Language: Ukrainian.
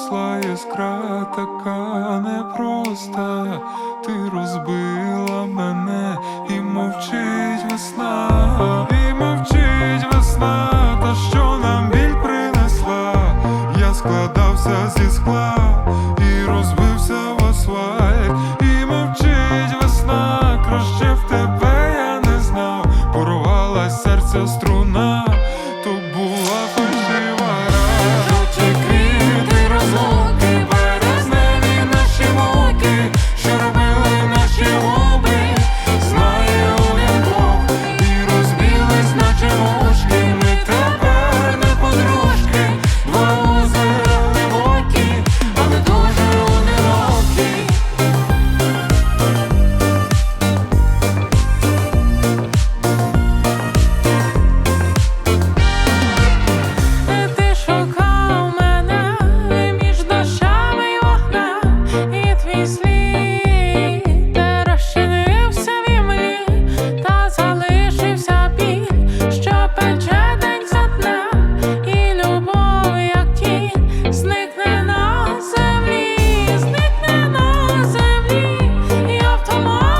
згасла іскра така непроста, ти розбила мене і мовчить весна, і мовчить весна, та що нам біль принесла, я складався зі скла і розбився в асфальт, і мовчить весна, краще в тебе я не знав, порвалась серця струна.